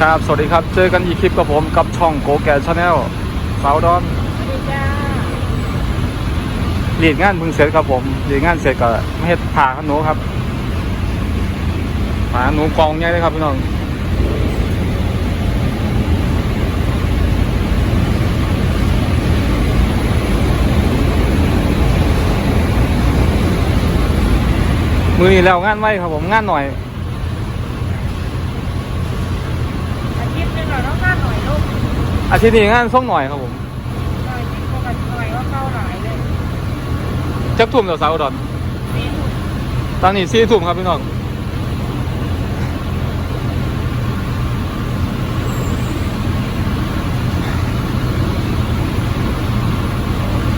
ครับ สวัสดีครับ เจอกันอีกคลิปกับผมกับช่องโกแกชาแนลสาวดอนสวัสดีจ้าเรียนงานเพิ่งเสร็จครับผมเรียนงานเสร็จก็มาเฮ็ดผ่าขนหนูครับผ่าขนหนูกองใหญ่เลยครับพี่น้องมือนี้แล้วงานไว้ครับผมงานหน่อย อาทิตย์หนึงเราต้องงานหน่อยลูก อาทิตย์นี้งานส่งหน่อยครับผมหน่อยที่ปกติหน่อยว่าเข้าหลายเลยจักทุ่มเดี๋ยวสาวดอนมีทุกตอนนี้สี่ทุ่มครับพี่น้อง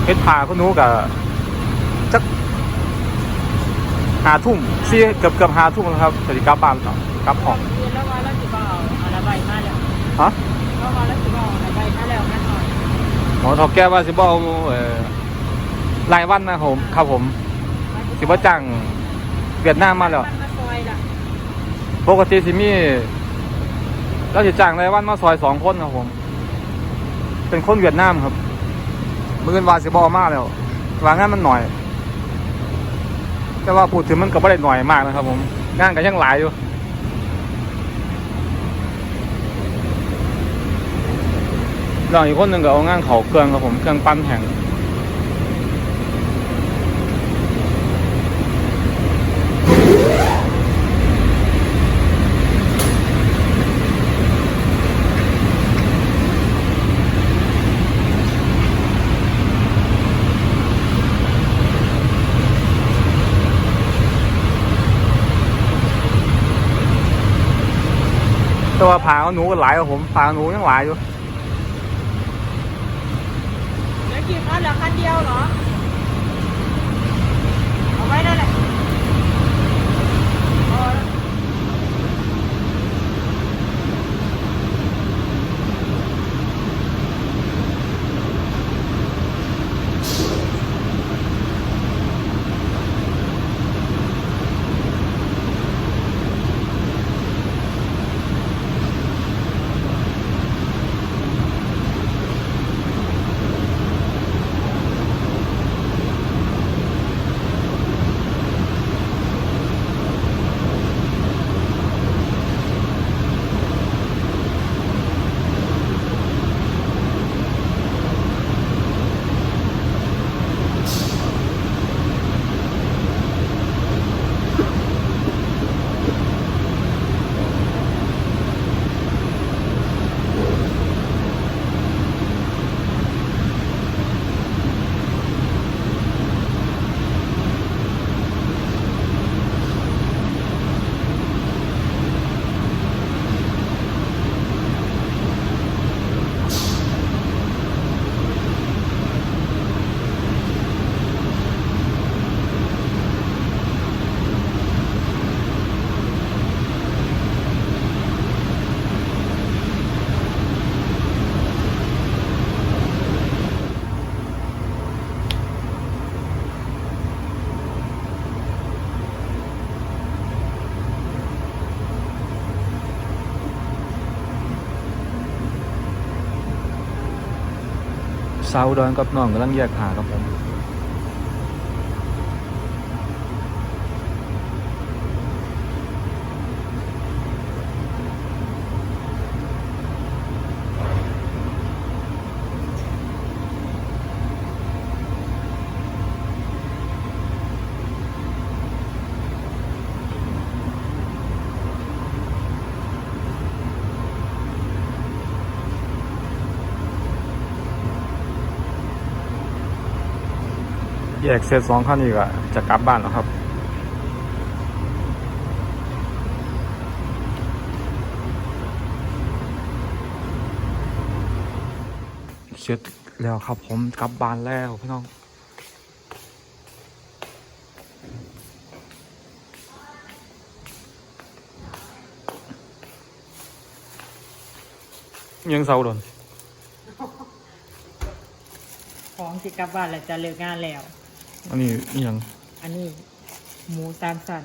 เฮ็ดผ่าคนหนู้กับจักหาทุ่มสี่เกือบเกือบหาทุ่มแล้วครับสวัสดีกลับบ้านครับกลับห้องยืนแล้วว่าแล้วสิบ่เอาอะไรใบมาแล้วฮะ ก็ว่าแล้วสิบ่เอาอะไรใบมาแล้วงานหน่อยหมอทอแก้ว่าสิบเอาเอ่อรายวันนะผมครับผม สิบ่จ้างเวียดนามมาแล้ว นมาซอยล่ะปกติสิมีเราจะจ้างรายวันมาซอยสองคนครับผม เป็นคนเวียดนามครับมือเงินวาสิบอมากแล้ววางงานมันหน่อย แต่ว่าพูดถึงมันก็ไม่ได้หน่อยมากนะครับผมงานก็ยังหลายอยู่ เราอีกคนหนึ่งก็เอางานเขาเครื่องครับผมเครื่องปั้นแห่งแต่ว่าผาของหนูก็หลายครับผมผาของหนูยังหลายอยู่ เดี๋ยว กี่คันเหลือคันเดียวเหรอ เอาไว้นั่นแหละาวอุดอนกับน้องกำลังแยกหาครับผม แยกเสร็จสองขั้นอีกอะจะกลับบ้านแล้วครับเสร็จแล้วครับผมกลับบ้านแล้วพี่น้องยังเศร้าโดนของสิกลับบ้านแล้วจะเลิกงานแล้ว อันนี้อิหยังอันนี้ หมูตามสั่น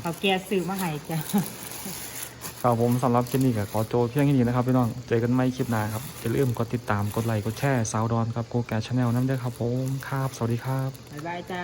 เขาแกซื้อมาให้จ้ะ ครับผมสำหรับคลิปนี้ก็ขอโจเพียงแค่นี้นะครับพี่น้อง เจอกันใหม่คลิปหน้าครับอย่าลืมกดติดตาม กดไลค์ กดแชร์ สาวดอนครับ โกแกชาแนลน้ำเด้อครับผม ครับ สวัสดีครับ บ๊ายบายจ้า